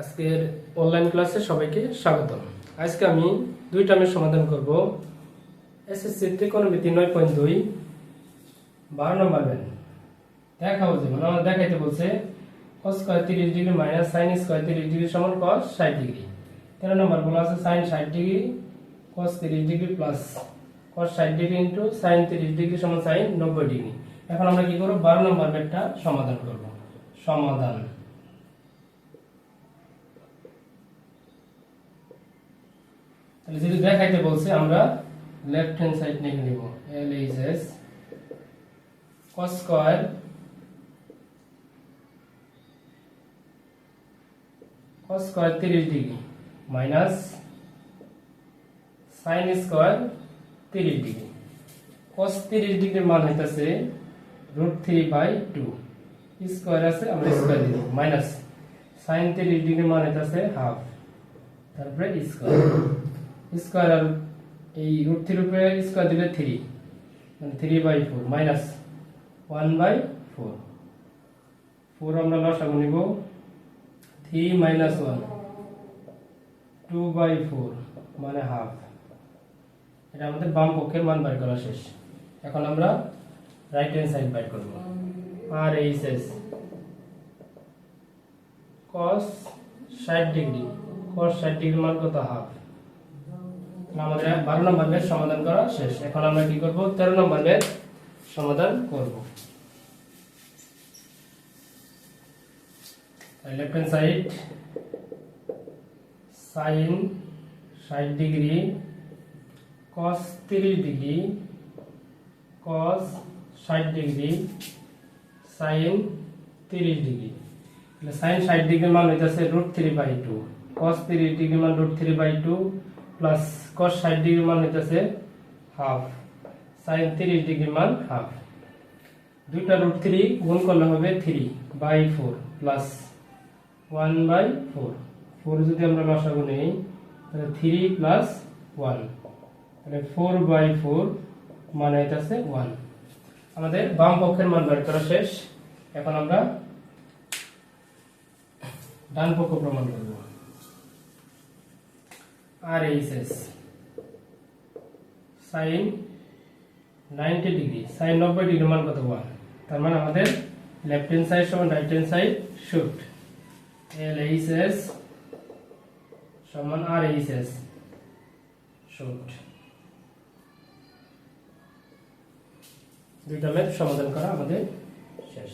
আজকের অনলাইন ক্লাসে সবাইকে স্বাগতম। আজকে আমি দুই টার্মের সমাধান করব। এসএসসি ত্রিকোণমিতি নয় পয়েন্ট দুই, বারো নম্বর দেখা দেখাবো মানে আমার দেখাইতে বলছে cos স্কোয়ার তিরিশ ডিগ্রি মাইনাস সাইন স্কোয়ার তিরিশ ডিগ্রি সমান cos ষাট ডিগ্রি তেরো নম্বর বলা আছে সাইন ষাট ডিগ্রি cos তিরিশ ডিগ্রি প্লাস cos ষাট ডিগ্রি ইন্টু সাইন তিরিশ ডিগ্রি সমান সাইন নব্বই ডিগ্রি এখন আমরা কি করব? বারো নম্বর ম্যাটটা সমাধান করব। সমাধান। তাহলে যদি দেখাইতে বলছে, আমরা লেফট হ্যান্ড সাইড নিয়ে নিব L H S cos square cos square 30 degree minus sin square 30 degree. cos 30 ডিগ্রির মান হইতাছে √3 বাই 2 স্কয়ার আছে, আমরা স্কয়ার দিব মাইনাস sin 30 ডিগ্রির মান হইতাছে হাফ তারপরে স্কয়ার স্কয়ার আর এই রুট থ্রির উপরে স্কয়ার দিলে three three by four minus one by four four আমরা লসাগু নিব three minus one two by four মানে হাফ এটা আমাদের বাম পক্ষের মান বের করা শেষ। এখন আমরা রাইট হ্যান্ড সাইড বের করব। আর এইচ এস কস ষাট ডিগ্রি কস ষাট ডিগ্রি মান কত? হাফ আমাদের বারো নম্বর ম্যাথ সমাধান করা শেষ। এখন আমরা কি করব? তেরো নম্বর ম্যাথ সমাধান করব। লেফট হ্যান্ড সাইড সাইন ষাট ডিগ্রি কস তিরিশ ডিগ্রি কস ষাট ডিগ্রি সাইন তিরিশ ডিগ্রি। সাইন ষাট ডিগ্রি মান হইতেছে root three by two cos তিরিশ ডিগ্রি মান root three by two plus cos ষাট ডিগ্রি মান হইতেছে হাফ সাইন তিরিশ ডিগ্রি মান হাফ দুইটা রুট থ্রি গুণ করলে হবে three by four plus one by four four যদি আমরা লসাগু নেই, তাহলে থ্রি প্লাস ওয়ান তাহলে ফোর বাই ফোর মান হইতেছে ওয়ান আমাদের বাম পক্ষের মান বের করা শেষ। এখন আমরা ডান পক্ষ প্রমাণ করব। S sine ninety degree sine নব্বই ডিগ্রি মান কত ওয়ান তার মানে আমাদের লেফট হ্যান্ড সাইড সমান right hand side shift S সমান এস শিফট দুইটা ম্যাথ সমাধান করা আমাদের শেষ।